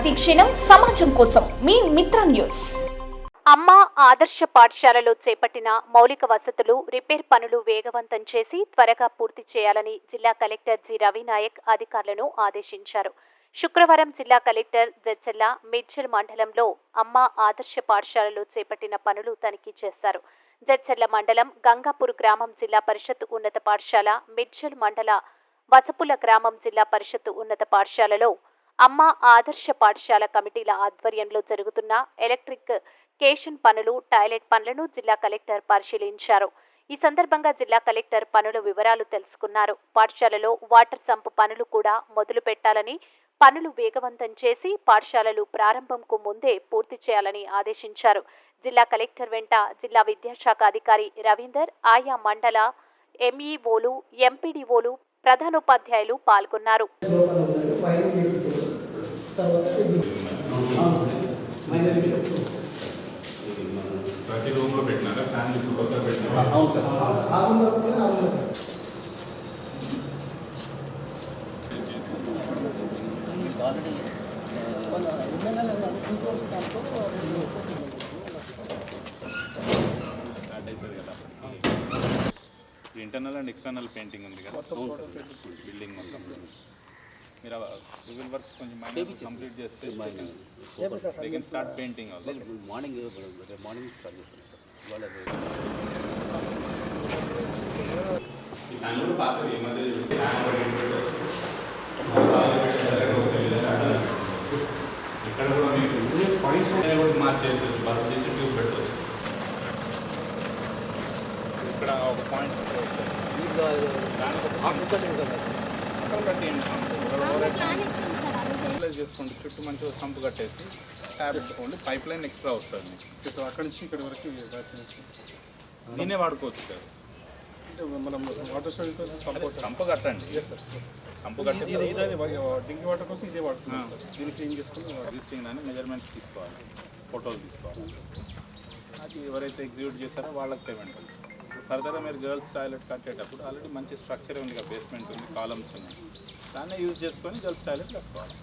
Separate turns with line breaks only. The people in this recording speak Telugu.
ప్రతిక్షణం సమాజం కోసం మీ మిత్ర న్యూస్.
అమ్మ ఆదర్శ పాఠశాలలో చేపట్టిన మౌలిక వసతులు రిపేర్ పనులు వేగవంతం చేసి త్వరగా పూర్తి చేయాలని జిల్లా కలెక్టర్ జి. రవినాయక్ అధికారులను ఆదేశించారు. శుక్రవారం జిల్లా కలెక్టర్ జచ్చల్ల మిడ్చల్ మండలంలో అమ్మ ఆదర్శ పాఠశాలలో చేపట్టిన పనులు తనిఖీ చేశారు. జడ్చర్ల మండలం గంగాపూర్ గ్రామం జిల్లా పరిషత్ ఉన్నత పాఠశాల మిడ్చల్ మండల వసపుల గ్రామం జిల్లా పరిషత్ ఉన్నత పాఠశాలలో అమ్మ ఆదర్శ పాఠశాల కమిటీల ఆధ్వర్యంలో జరుగుతున్న ఎలక్ట్రిక్ కేషన్ పనులు టాయిలెట్ పనులను జిల్లా కలెక్టర్ పరిశీలించారు. ఈ సందర్భంగా జిల్లా కలెక్టర్ పనుల వివరాలు తెలుసుకున్నారు. పాఠశాలలో వాటర్ సంపు పనులు కూడా మొదలు పెట్టాలని పనులు వేగవంతం చేసి పాఠశాలలు ప్రారంభంకు ముందే పూర్తి చేయాలని ఆదేశించారు. జిల్లా కలెక్టర్ వెంట జిల్లా విద్యాశాఖ అధికారి రవీందర్ ఆయా మండల ఎంఈఓలు ఎంపీడీఓలు ప్రధానోపాధ్యాయులు పాల్గొన్నారు
లోపల ఉన్నది వైరింగ్ చేసి తర్వాత ఇది మైనర్
ఇది మన ప్రతి రూమ్లో పెట్టినారా? ఫ్యాన్ ఇప్పుడు కొత్తగా పెట్టినారా?
అవును
sir. Internal and external painting ఉంది కదా? బిల్డింగ్ మొత్తం. మీరు సివిల్ వర్క్స్ కొంచెం మైనర్ కంప్లీట్ చేస్తే they can start painting
morning రేపు మార్నింగ్ స్టార్ట్ చేస్తాను సార్ ఇవాళ రేపు.
ఈ ఫ్యాన్ కూడా పాతది ఈ మధ్య ఫ్యాన్ ఇక్కడ కూడా మీకు పాయింట్స్ కూడా మార్చేసి బల్బ్ చేసి ట్యూబ్ పెట్టవచ్చు ఇక్కడ ఒక పాయింట్ యూటిలైజ్ చేసుకోండి చుట్టూ మంచిగా సంపు కట్టేసి taps only pipeline extra వస్తుంది
సో అక్కడి నుంచి ఇక్కడ వరకు
దీనే వాడుకోవచ్చు సార్.
అంటే మనం వాటర్ స్టోరేజ్ కోసం సపోర్ట్
సంపు కట్టండి.
సార్
సంపు కట్టి
ఇది డ్రింక్ వాటర్ కోసం ఇదే వాడుతున్నాం సార్. దీన్ని క్లీన్ చేసుకుని
రిజిస్టింగ్ అని మెజర్మెంట్స్ తీసుకోవాలి ఫోటోలు తీసుకోవాలి. అది ఎవరైతే ఎగ్జిక్యూట్ చేస్తారో వాళ్ళకి పేమెంట్ ఫర్దర్గా మీరు గర్ల్స్ టాయిలెట్ కట్టేటప్పుడు ఆల్రెడీ మంచి స్ట్రక్చర్ ఉంది కదా బేస్మెంట్ ఉంది కాలమ్స్ ఉన్నాయి. దాన్నే యూజ్ చేసుకొని గర్ల్స్ టాయిలెట్ కట్టుకోవాలి.